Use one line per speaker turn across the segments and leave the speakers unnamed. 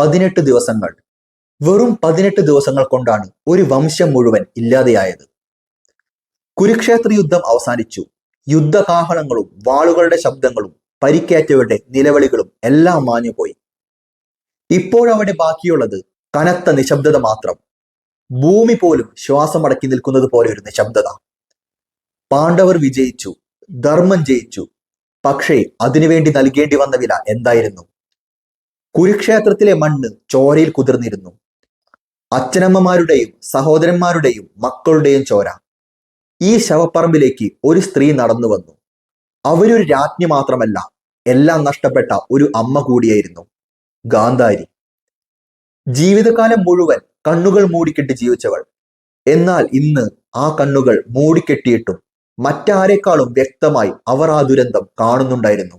പതിനെട്ട് ദിവസങ്ങൾ. വെറും പതിനെട്ട് ദിവസങ്ങൾ കൊണ്ടാണ് ഒരു വംശം മുഴുവൻ ഇല്ലാതെയായത്. കുരുക്ഷേത്ര യുദ്ധം അവസാനിച്ചു. യുദ്ധകാഹളങ്ങളും വാളുകളുടെ ശബ്ദങ്ങളും പരിക്കേറ്റവരുടെ നിലവിളികളും എല്ലാം മാഞ്ഞുപോയി. ഇപ്പോഴവിടെ ബാക്കിയുള്ളത് കനത്ത നിശബ്ദത മാത്രം. ഭൂമി പോലും ശ്വാസമടക്കി നിൽക്കുന്നത് പോലെ ഒരു നിശബ്ദത. പാണ്ഡവർ വിജയിച്ചു ധർമ്മം ജയിച്ചു. പക്ഷേ അതിനുവേണ്ടി നൽകേണ്ടി വന്ന വില എന്തായിരുന്നു? കുരുക്ഷേത്രത്തിലെ മണ്ണ് ചോരയിൽ കുതിർന്നിരുന്നു. അച്ഛനമ്മമാരുടെയും സഹോദരന്മാരുടെയും മക്കളുടെയും ചോര. ഈ ശവപ്പറമ്പിലേക്ക് ഒരു സ്ത്രീ നടന്നു വന്നു. അവരൊരു രാജ്ഞി മാത്രമല്ല എല്ലാം നഷ്ടപ്പെട്ട ഒരു അമ്മ കൂടിയായിരുന്നു. ഗാന്ധാരി. ജീവിതകാലം മുഴുവൻ കണ്ണുകൾ മൂടിക്കെട്ടി ജീവിച്ചവൾ. എന്നാൽ ഇന്ന് ആ കണ്ണുകൾ മൂടിക്കെട്ടിയിട്ടും മറ്റാരെക്കാളും വ്യക്തമായി അവർ ആ ദുരന്തം കാണുന്നുണ്ടായിരുന്നു.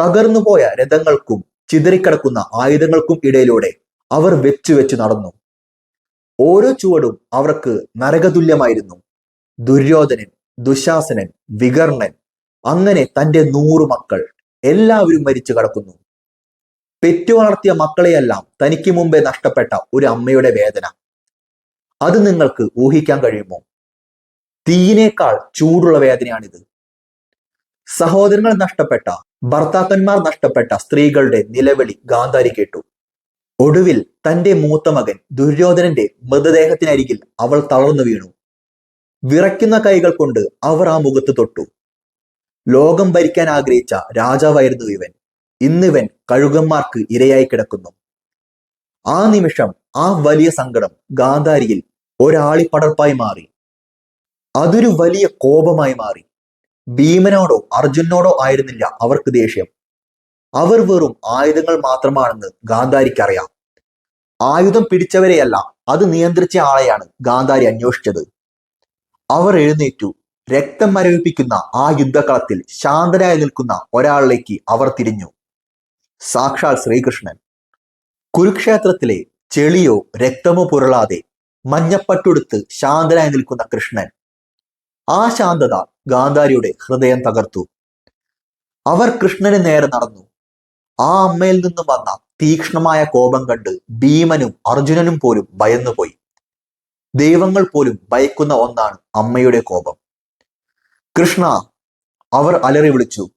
തകർന്നുപോയ രഥങ്ങൾക്കും ചിതറിക്കിടക്കുന്ന ആയുധങ്ങൾക്കും ഇടയിലൂടെ അവർ വെച്ചു വെച്ച് നടന്നു. ഓരോ ചുവടും അവർക്ക് നരകതുല്യമായിരുന്നു. ദുര്യോധനൻ ദുശാസനൻ വികർണൻ അങ്ങനെ തന്റെ നൂറു മക്കൾ എല്ലാവരും മരിച്ചു കടക്കുന്നു. പെറ്റു വളർത്തിയ മക്കളെയെല്ലാം തനിക്ക് മുമ്പേ നഷ്ടപ്പെട്ട ഒരു അമ്മയുടെ വേദന. അത് നിങ്ങൾക്ക് ഊഹിക്കാൻ കഴിയുമോ? തീയിനേക്കാൾ ചൂടുള്ള വേദനയാണിത്. സഹോദരങ്ങൾ നഷ്ടപ്പെട്ട ഭർത്താക്കന്മാർ നഷ്ടപ്പെട്ട സ്ത്രീകളുടെ നിലവിളി ഗാന്ധാരി കേട്ടു. ഒടുവിൽ തന്റെ മൂത്ത മകൻ ദുര്യോധനന്റെ മൃതദേഹത്തിനരികിൽ അവൾ തളർന്നു വീണു. വിറയ്ക്കുന്ന കൈകൾ കൊണ്ട് അവർ ആ മുഖത്ത് തൊട്ടു. ലോകം ഭരിക്കാൻ ആഗ്രഹിച്ച രാജാവായിരുന്നു ഇവൻ. ഇന്നിവൻ കഴുകന്മാർക്ക് ഇരയായി കിടക്കുന്നു. ആ നിമിഷം ആ വലിയ സങ്കടം ഗാന്ധാരിയിൽ ഒരാളിപ്പടർപ്പായി മാറി. അതൊരു വലിയ കോപമായി മാറി. ഭീമനോടോ അർജുനോടോ ആയിരുന്നില്ല അവർക്ക് ദേഷ്യം. അവർ വെറും ആയുധങ്ങൾ മാത്രമാണെന്ന് ഗാന്ധാരിക്ക് അറിയാം. ആയുധം പിടിച്ചവരെയല്ല അത് നിയന്ത്രിച്ച ആളെയാണ് ഗാന്ധാരി അന്വേഷിച്ചത്. അവർ എഴുന്നേറ്റു. രക്തം മരവിപ്പിക്കുന്ന ആ യുദ്ധകളത്തിൽ ശാന്തനായി നിൽക്കുന്ന ഒരാളിലേക്ക് അവർ തിരിഞ്ഞു. സാക്ഷാൽ ശ്രീകൃഷ്ണൻ. കുരുക്ഷേത്രത്തിലെ ചെളിയോ രക്തമോ പുരളാതെ മഞ്ഞപ്പട്ടുടുത്ത് ശാന്തനായി നിൽക്കുന്ന കൃഷ്ണൻ. ആ ശാന്തത ഗാന്ധാരിയുടെ ഹൃദയം തകർത്തു. അവർ കൃഷ്ണന് നേരെ നടന്നു. ആ അമ്മയിൽ നിന്നും വന്ന തീക്ഷ്ണമായ കോപം കണ്ട് ഭീമനും അർജുനനും പോലും ഭയന്നുപോയി. ദൈവങ്ങൾ പോലും ഭയക്കുന്ന ഒന്നാണ് അമ്മയുടെ കോപം. കൃഷ്ണ അവർ അലറി വിളിച്ചു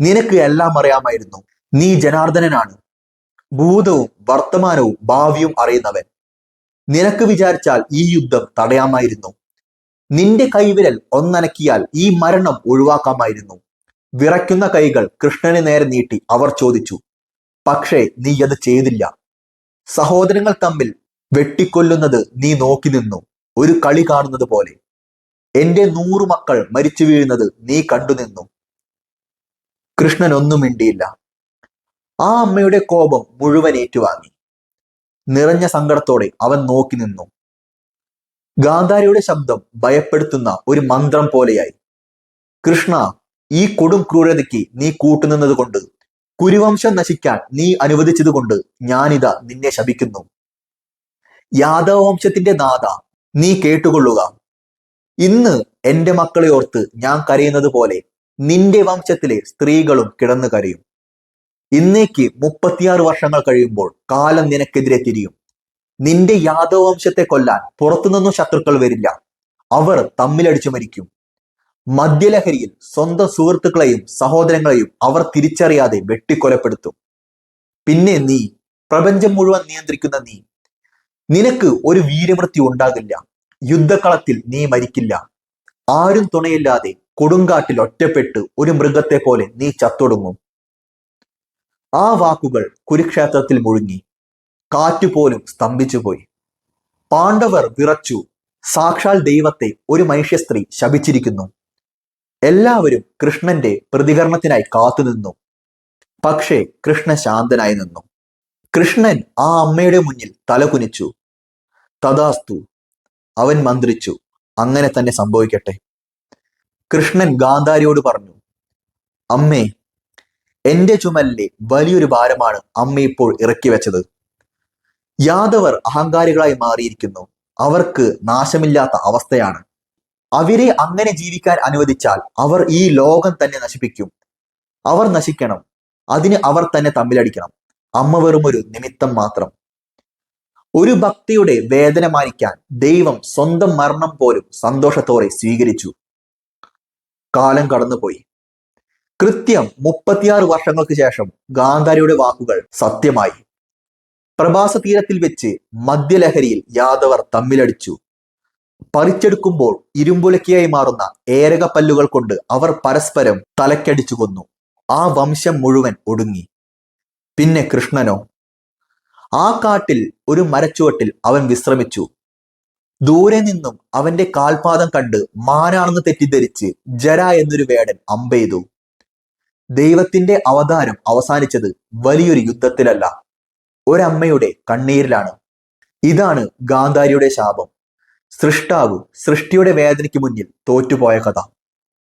നിനക്ക് എല്ലാം അറിയാമായിരുന്നു. നീ ജനാർദ്ദനനാണ്. ഭൂതവും വർത്തമാനവും ഭാവിയും അറിയുന്നവൻ. നിനക്ക് വിചാരിച്ചാൽ ഈ യുദ്ധം തടയാമായിരുന്നു. നിന്റെ കൈവിരൽ ഒന്നനക്കിയാൽ ഈ മരണം ഒഴിവാക്കാമായിരുന്നു. വിറയ്ക്കുന്ന കൈകൾ കൃഷ്ണന് നേരെ നീട്ടി അവർ ചോദിച്ചു പക്ഷേ നീ അത് ചെയ്തില്ല. സഹോദരങ്ങൾ തമ്മിൽ വെട്ടിക്കൊല്ലുന്നത് നീ നോക്കി നിന്നു ഒരു കളി കാണുന്നത് പോലെ. എന്റെ നൂറു മക്കൾ മരിച്ചു വീഴുന്നത് നീ കണ്ടുനിന്നു കൃഷ്ണൻ ഒന്നും മിണ്ടിയില്ല. ആ അമ്മയുടെ കോപം മുഴുവൻ ഏറ്റുവാങ്ങി. നിറഞ്ഞ സങ്കടത്തോടെ അവൻ നോക്കി നിന്നു. ഗാന്ധാരിയുടെ ശബ്ദം ഭയപ്പെടുത്തുന്ന ഒരു മന്ത്രം പോലെയായി. കൃഷ്ണ ഈ കൊടും ക്രൂരതയ്ക്ക് നീ കൂട്ടുനിന്നത് കൊണ്ട് കുരുവംശം നശിക്കാൻ നീ അനുവദിച്ചതുകൊണ്ട് ഞാനിതാ നിന്നെ ശപിക്കുന്നു. യാദവ വംശത്തിന്റെ നാഥ നീ കേട്ടുകൊള്ളുക. ഇന്ന് എന്റെ മക്കളെ ഓർത്ത് ഞാൻ കരയുന്നത് പോലെ നിന്റെ വംശത്തിലെ സ്ത്രീകളും കിടന്നു കരയും. ഇന്നേക്ക് മുപ്പത്തിയാറ് വർഷങ്ങൾ കഴിയുമ്പോൾ കാലം നിനക്കെതിരെ തിരിയും. നിന്റെ യാദവ വംശത്തെ കൊല്ലാൻ പുറത്തുനിന്നും ശത്രുക്കൾ വരില്ല. അവർ തമ്മിലടിച്ചു മരിക്കും. മദ്യലഹരിയിൽ സ്വന്തം സുഹൃത്തുക്കളെയും സഹോദരങ്ങളെയും അവർ തിരിച്ചറിയാതെ വെട്ടിക്കൊലപ്പെടുത്തും. പിന്നെ നീ പ്രപഞ്ചം മുഴുവൻ നിയന്ത്രിക്കുന്ന നീ നിനക്ക് ഒരു വീരമൃത്യു ഉണ്ടാകില്ല. യുദ്ധക്കളത്തിൽ നീ മരിക്കില്ല. ആരും തുണയില്ലാതെ കൊടുങ്കാട്ടിൽ ഒറ്റപ്പെട്ട് ഒരു മൃഗത്തെ പോലെ നീ ചത്തൊടുങ്ങും. ആ വാക്കുകൾ കുരുക്ഷേത്രത്തിൽ മുഴുങ്ങി. കാറ്റുപോലും സ്തംഭിച്ചുപോയി. പാണ്ഡവർ വിറച്ചു. സാക്ഷാൽ ദൈവത്തെ ഒരു മനുഷ്യ സ്ത്രീ ശപിച്ചിരിക്കുന്നു. എല്ലാവരും കൃഷ്ണന്റെ പ്രതികരണത്തിനായി കാത്തുനിന്നു പക്ഷേ കൃഷ്ണ ശാന്തനായി നിന്നു. കൃഷ്ണൻ ആ അമ്മയുടെ മുന്നിൽ തലകുനിച്ചു. തഥാസ്തു അവൻ മന്ത്രിച്ചു. അങ്ങനെ തന്നെ സംഭവിക്കട്ടെ. കൃഷ്ണൻ ഗാന്ധാരിയോട് പറഞ്ഞു അമ്മേ എന്റെ ചുമലിലെ വലിയൊരു ഭാരമാണ് അമ്മ ഇപ്പോൾ ഇറക്കി വെച്ചത് യാദവർ അഹങ്കാരികളായി മാറിയിരിക്കുന്നു. അവർക്ക് നാശമില്ലാത്ത അവസ്ഥയാണ്. അവരെ അങ്ങനെ ജീവിക്കാൻ അനുവദിച്ചാൽ അവർ ഈ ലോകം തന്നെ നശിപ്പിക്കും. അവർ നശിക്കണം. അതിന് അവർ തന്നെ തമ്മിലടിക്കണം. അമ്മ വെറും ഒരു നിമിത്തം മാത്രം. ഒരു ഭക്തിയുടെ വേദന മാനിക്കാൻ ദൈവം സ്വന്തം മരണം പോലും സന്തോഷത്തോടെ സ്വീകരിച്ചു. കാലം കടന്നുപോയി. കൃത്യം മുപ്പത്തിയാറ് വർഷങ്ങൾക്ക് ശേഷം ഗാന്ധാരിയുടെ വാക്കുകൾ സത്യമായി. പ്രഭാസ തീരത്തിൽ വെച്ച് മദ്യലഹരിയിൽ യാദവർ തമ്മിലടിച്ചു. പറിച്ചെടുക്കുമ്പോൾ ഇരുമ്പുലക്കിയായി മാറുന്ന ഏരക പല്ലുകൾ കൊണ്ട് അവർ പരസ്പരം തലക്കടിച്ചു കൊന്നു. ആ വംശം മുഴുവൻ ഒടുങ്ങി. പിന്നെ കൃഷ്ണനോ ആ കാട്ടിൽ ഒരു മരച്ചുവട്ടിൽ അവൻ വിശ്രമിച്ചു. ദൂരെ നിന്നും അവന്റെ കാൽപാദം കണ്ട് മാനാണെന്ന് തെറ്റിദ്ധരിച്ച് ജര എന്നൊരു വേടൻ അമ്പെയ്തു. ദൈവത്തിന്റെ അവതാരം അവസാനിച്ചത് വലിയൊരു യുദ്ധത്തിലല്ല. ഒരമ്മയുടെ കണ്ണീരിലാണ്. ഇതാണ് ഗാന്ധാരിയുടെ ശാപം. സൃഷ്ടാവ് സൃഷ്ടിയുടെ വേദനയ്ക്ക് മുന്നിൽ തോറ്റുപോയ കഥ.